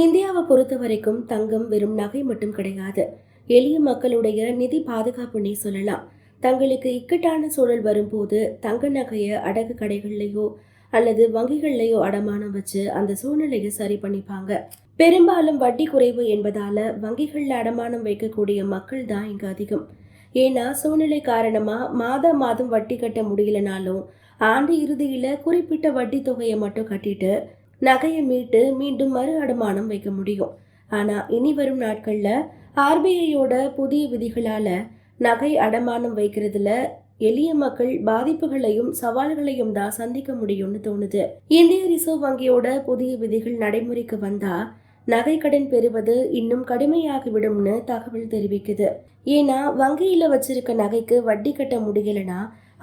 இந்தியாவை பொறுத்த வரைக்கும் தங்கம் வெறும் நகை மட்டும் கிடையாது. எளிய மக்களுடைய நிதி பாதுகாப்புன்னே சொல்லலாம். தங்களுக்கு இக்கட்டான சூழல் வரும்போது தங்க நகையை அடகு கடைகள்லையோ அல்லது வங்கிகள்லையோ அடமானம் வச்சு அந்த சூழ்நிலையை சரி பண்ணிப்பாங்க. பெரும்பாலும் வட்டி குறைவு என்பதால வங்கிகளில் அடமானம் வைக்கக்கூடிய மக்கள் தான் இங்கு அதிகம். ஏன்னா சூழ்நிலை காரணமா மாதம் மாதம் வட்டி கட்ட முடியலனாலும் ஆண்டு இறுதியில குறிப்பிட்ட வட்டி தொகையை மட்டும் கட்டிட்டு நகையை மீட்டு மீண்டும் மறு அடமானம் வைக்க முடியும். ஆனால் இனி வரும் நாட்களில் ஆர்பிஐயோட புதிய விதிகளால் நகை அடமானம் வைக்கிறதுல எளிய மக்கள் பாதிப்புகளையும் சவால்களையும் தான் சந்திக்க முடியும்னு தோணுது. இந்திய ரிசர்வ் வங்கியோட புதிய விதிகள் நடைமுறைக்கு வந்தா நகை கடன் பெறுவது இன்னும் கடுமையாகிவிடும்னு தகவல் தெரிவிக்குது. ஏன்னா வங்கியில வச்சிருக்க நகைக்கு வட்டி கட்ட முடியலனா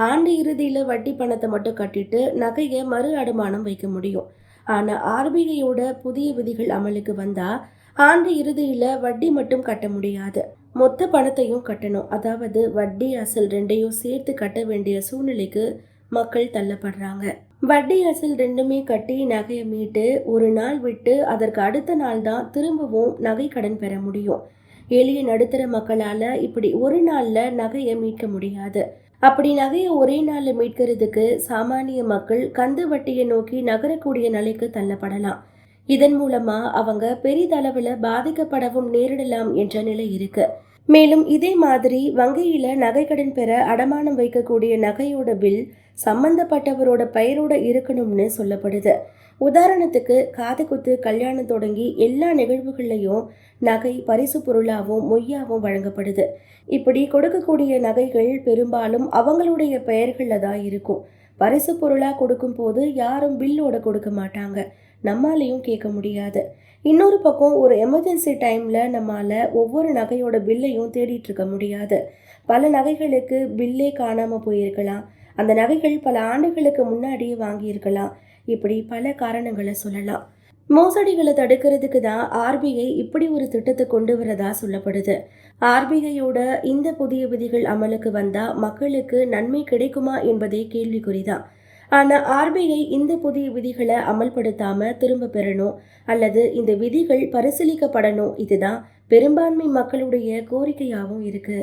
ஆண்டு இறுதியில வட்டி பணத்தை மட்டும் கட்டிட்டு நகையை மறு அடமானம் வைக்க முடியும். ஆனால் ஆர்பிஐயோட புதிய விதிகள் அமலுக்கு வந்தால் ஆண்டு இறுதியில் வட்டி மட்டும் கட்ட முடியாது. மொத்த பணத்தையும் கட்டணும். அதாவது வட்டி அசல் ரெண்டையும் சேர்த்து கட்ட வேண்டிய சூழ்நிலைக்கு மக்கள் தள்ளப்படுறாங்க. வட்டி அசல் ரெண்டுமே கட்டி நகையை மீட்டு ஒரு நாள் விட்டு அதற்கு அடுத்த நாள் தான் திரும்பவும் நகை கடன் பெற முடியும். எளிய நடுத்தர மக்களால் இப்படி ஒரு நாளில் நகையை மீட்க முடியாது. அப்படி நகையை ஒரே நாள்ல மீட்கிறதுக்கு சாமானிய மக்கள் கந்து வட்டியை நோக்கி நகரக்கூடிய நிலைக்கு தள்ளப்படலாம். இதன் மூலமா அவங்க பெரிதளவுல பாதிக்கப்படவும் நேரிடலாம் என்ற நிலை இருக்கு. மேலும் இதே மாதிரி வங்கியில் நகைக்கடன் பெற அடமானம் வைக்கக்கூடிய நகையோட பில் சம்பந்தப்பட்டவரோட பெயரோட இருக்கணும்னு சொல்லப்படுது. உதாரணத்துக்கு காது குத்து கல்யாணம் தொடங்கி எல்லா நிகழ்வுகள்லையும் நகை பரிசு பொருளாகவும் மொய்யாவும் வழங்கப்படுது. இப்படி கொடுக்கக்கூடிய நகைகள் பெரும்பாலும் அவங்களுடைய பெயர்களில் தான் இருக்கும். பரிசு பொருளாக கொடுக்கும் போது யாரும் பில்லோட கொடுக்க மாட்டாங்க. நம்மாலையும் கேட்க முடியாது. இன்னொரு பக்கம் ஒரு எமர்ஜென்சி டைமில் நம்மால் ஒவ்வொரு நகையோட பில்லையும் தேடிட்டு இருக்க முடியாது. பல நகைகளுக்கு பில்லே காணாமல் போயிருக்கலாம். அந்த நகைகள் பல ஆண்டுகளுக்கு முன்னாடியே வாங்கியிருக்கலாம். இப்படி பல காரணங்களை சொல்லலாம். மோசடிகளை தடுக்கிறதுக்கு தான் ஆர்பிஐ இப்படி ஒரு திட்டத்தை கொண்டு வரதா சொல்லப்படுது. ஆர்பிஐயோட இந்த புதிய விதிகள் அமலுக்கு வந்தா மக்களுக்கு நன்மை கிடைக்குமா என்பதே கேள்விக்குறிதான். ஆனா ஆர்பிஐ இந்த புதிய விதிகளை அமல்படுத்தாம திரும்ப பெறணும் அல்லது இந்த விதிகள் பரிசீலிக்கப்படணும் இதுதான் பெரும்பான்மை மக்களுடைய கோரிக்கையாகவும் இருக்கு.